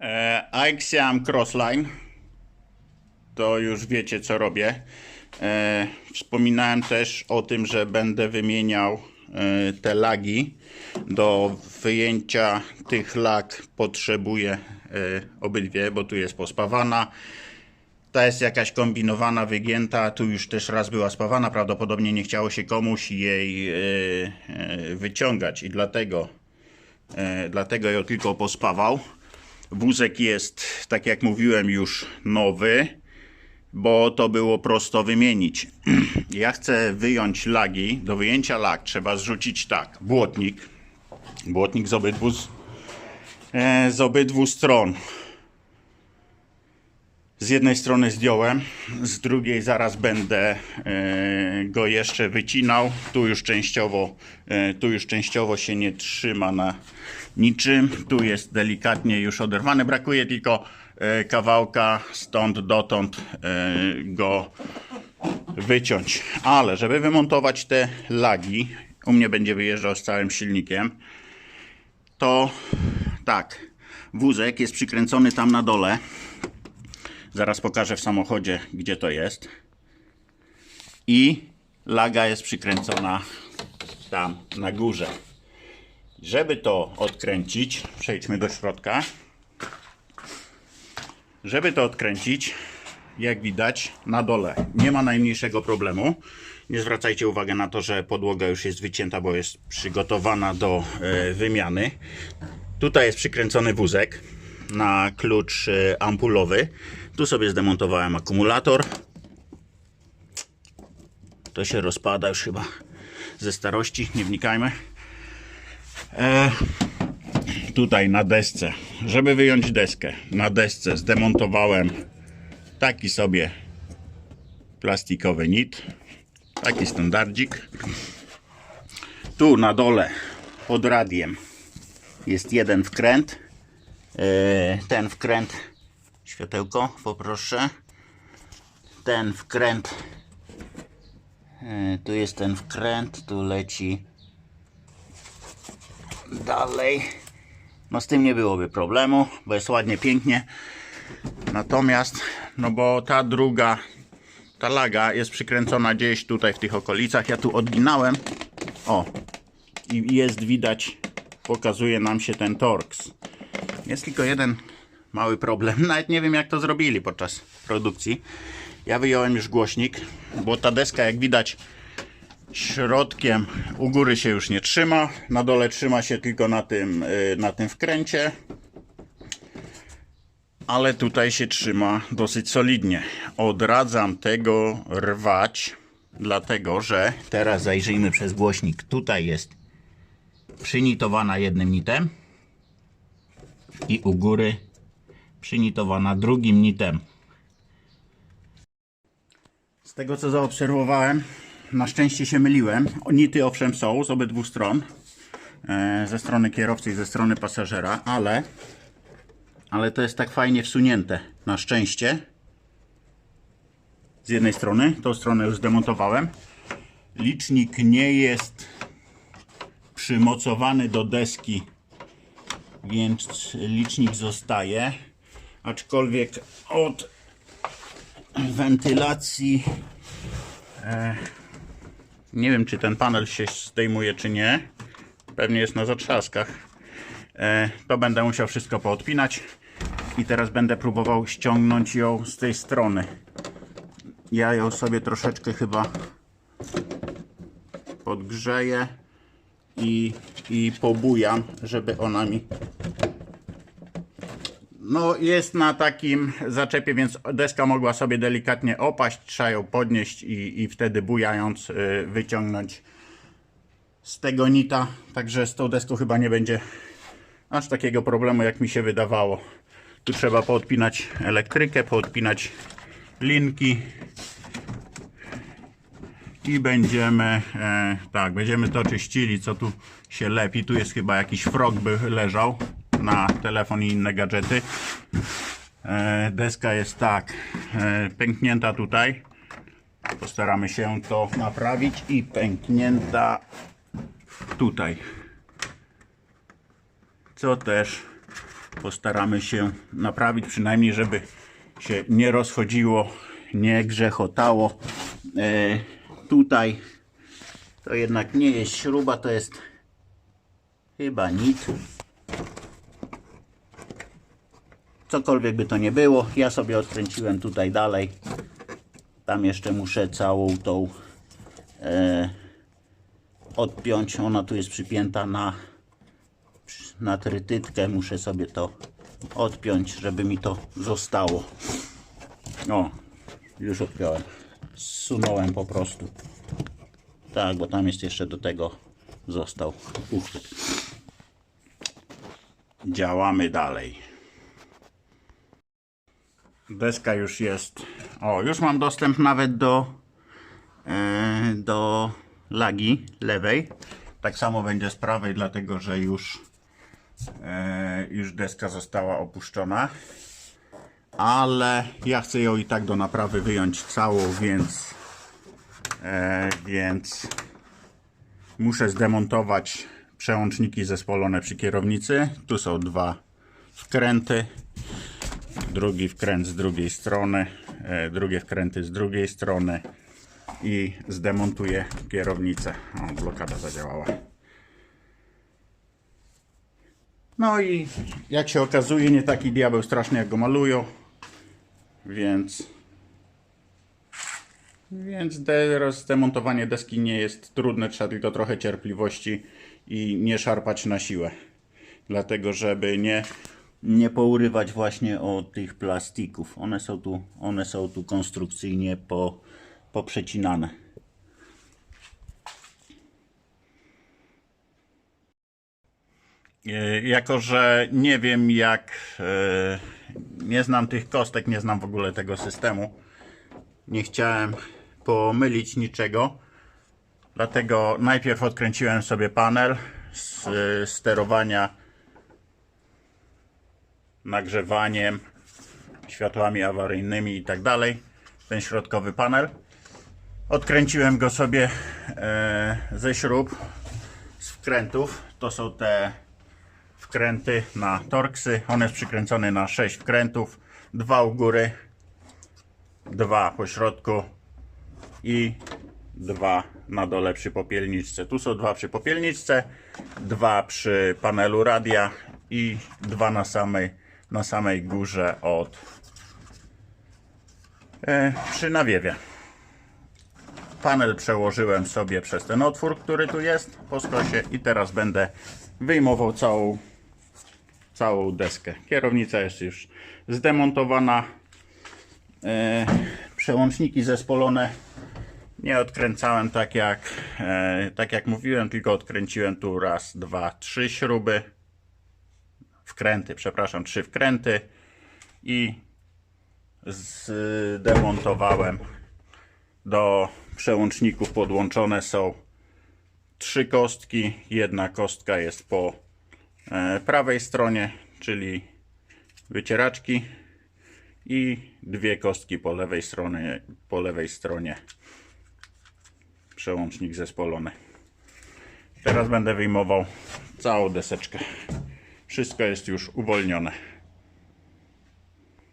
E, Axiom Crossline. To już wiecie co robię. E, wspominałem też o tym, że będę wymieniał e, te lagi. Do wyjęcia tych lag potrzebuję obydwie, bo tu jest pospawana. Ta jest jakaś kombinowana, wygięta. Tu już też raz była spawana. Prawdopodobnie nie chciało się komuś jej wyciągać i dlatego, dlatego ją tylko pospawał. Wózek jest, tak jak mówiłem, już nowy, bo to było prosto wymienić. Ja chcę wyjąć lagi. Do wyjęcia lag trzeba zrzucić tak. Błotnik. Błotnik z obydwu, z, e, obydwu stron. Z jednej strony zdjąłem, z drugiej zaraz będę e, go jeszcze wycinał. Tu już częściowo, e, tu już częściowo się nie trzyma na niczym. Tu jest delikatnie już oderwany. Brakuje tylko e, kawałka stąd dotąd e, go wyciąć. Ale żeby wymontować te lagi, u mnie będzie wyjeżdżał z całym silnikiem, to tak, wózek jest przykręcony tam na dole. Zaraz pokażę w samochodzie, gdzie to jest. I laga jest przykręcona tam na górze. Żeby to odkręcić, przejdźmy do środka. Żeby to odkręcić, jak widać, na dole nie ma najmniejszego problemu. Nie zwracajcie uwagi na to, że podłoga już jest wycięta, bo jest przygotowana do e, wymiany. Tutaj jest przykręcony wózek na klucz e, ampulowy. Tu sobie zdemontowałem akumulator. To się rozpada już chyba ze starości, nie wnikajmy. E, tutaj na desce, żeby wyjąć deskę, na desce zdemontowałem taki sobie plastikowy nit, taki standardzik. Tu na dole pod radiem jest jeden wkręt. E, Ten wkręt, światełko poproszę. Ten wkręt, e, tu jest ten wkręt, tu leci dalej. No z tym nie byłoby problemu, bo jest ładnie, pięknie. Natomiast, no bo ta druga, ta laga jest przykręcona gdzieś tutaj w tych okolicach. Ja tu odginałem. O, i jest widać, pokazuje nam się ten Torx. Jest tylko jeden mały problem. Nawet nie wiem jak to zrobili podczas produkcji. Ja wyjąłem już głośnik, bo ta deska jak widać środkiem u góry się już nie trzyma. Na dole trzyma się tylko na tym, y, na tym wkręcie. Ale tutaj się trzyma dosyć solidnie. Odradzam tego rwać, dlatego że teraz zajrzyjmy przez głośnik. Tutaj jest przynitowana jednym nitem i u góry przynitowana drugim nitem. Z tego co zaobserwowałem, na szczęście się myliłem. Nity owszem są z obydwu stron, e, ze strony kierowcy i ze strony pasażera, ale, ale to jest tak fajnie wsunięte. Na szczęście. Z jednej strony, tą stronę już zdemontowałem. Licznik nie jest przymocowany do deski, więc licznik zostaje. Aczkolwiek od wentylacji e, nie wiem, czy ten panel się zdejmuje, czy nie. Pewnie jest na zatrzaskach. E, to będę musiał wszystko poodpinać. I teraz będę próbował ściągnąć ją z tej strony. Ja ją sobie troszeczkę chyba podgrzeję i, i pobujam, żeby ona mi no jest na takim zaczepie, więc deska mogła sobie delikatnie opaść, trzeba ją podnieść i, i wtedy bujając y, wyciągnąć z tego nita. Także z tą deską chyba nie będzie aż takiego problemu jak mi się wydawało. Tu trzeba poodpinać elektrykę, poodpinać linki i będziemy e, tak, będziemy to czyścili, co tu się lepi. Tu jest chyba jakiś frog by leżał na telefon i inne gadżety. E, deska jest tak, e, pęknięta tutaj. Postaramy się to naprawić i pęknięta tutaj. Co też postaramy się naprawić, przynajmniej żeby się nie rozchodziło, nie grzechotało. E, tutaj to jednak nie jest śruba, to jest chyba nit. Cokolwiek by to nie było, ja sobie odkręciłem tutaj dalej. Tam jeszcze muszę całą tą e, odpiąć. Ona tu jest przypięta na, na trytytkę. Muszę sobie to odpiąć, żeby mi to zostało. O, już odpiąłem. Zsunąłem po prostu. Tak, bo tam jest jeszcze do tego został uchwyt. Działamy dalej. Deska już jest. O, już mam dostęp nawet do, e, do lagi lewej. Tak samo będzie z prawej, dlatego że już, e, już deska została opuszczona. Ale ja chcę ją i tak do naprawy wyjąć całą, więc, e, więc muszę zdemontować przełączniki zespolone przy kierownicy. Tu są dwa wkręty drugi wkręt z drugiej strony, e, drugie wkręty z drugiej strony i zdemontuję kierownicę. O, blokada zadziałała. No i jak się okazuje, nie taki diabeł straszny jak go malują, więc więc zdemontowanie deski nie jest trudne, trzeba tylko trochę cierpliwości i nie szarpać na siłę. Dlatego, żeby nie, nie pourywać właśnie o tych plastików. One są tu, one są tu konstrukcyjnie po, poprzecinane. E, Jako, że nie wiem jak, e, nie znam tych kostek, nie znam w ogóle tego systemu, nie chciałem pomylić niczego. Dlatego najpierw odkręciłem sobie panel z e, sterowania nagrzewaniem, światłami awaryjnymi i tak dalej. Ten środkowy panel. Odkręciłem go sobie e, ze śrub, z wkrętów. To są te wkręty na torksy. On jest przykręcony na 6 wkrętów. Dwa u góry, dwa po środku i dwa na dole przy popielniczce. Tu są dwa przy popielniczce, dwa przy panelu radia i dwa na samej, na samej górze od e, przy nawiewie. Panel przełożyłem sobie przez ten otwór, który tu jest po skosie i teraz będę wyjmował całą, całą deskę. Kierownica jest już zdemontowana. E, przełączniki zespolone nie odkręcałem tak jak, e, tak jak mówiłem, tylko odkręciłem tu raz, dwa, trzy śruby. Wkręty, przepraszam, trzy wkręty i zdemontowałem do przełączników podłączone są trzy kostki. Jedna kostka jest po e, prawej stronie, czyli wycieraczki i dwie kostki po lewej stronie, po lewej stronie przełącznik zespolony. Teraz będę wyjmował całą deseczkę. Wszystko jest już uwolnione.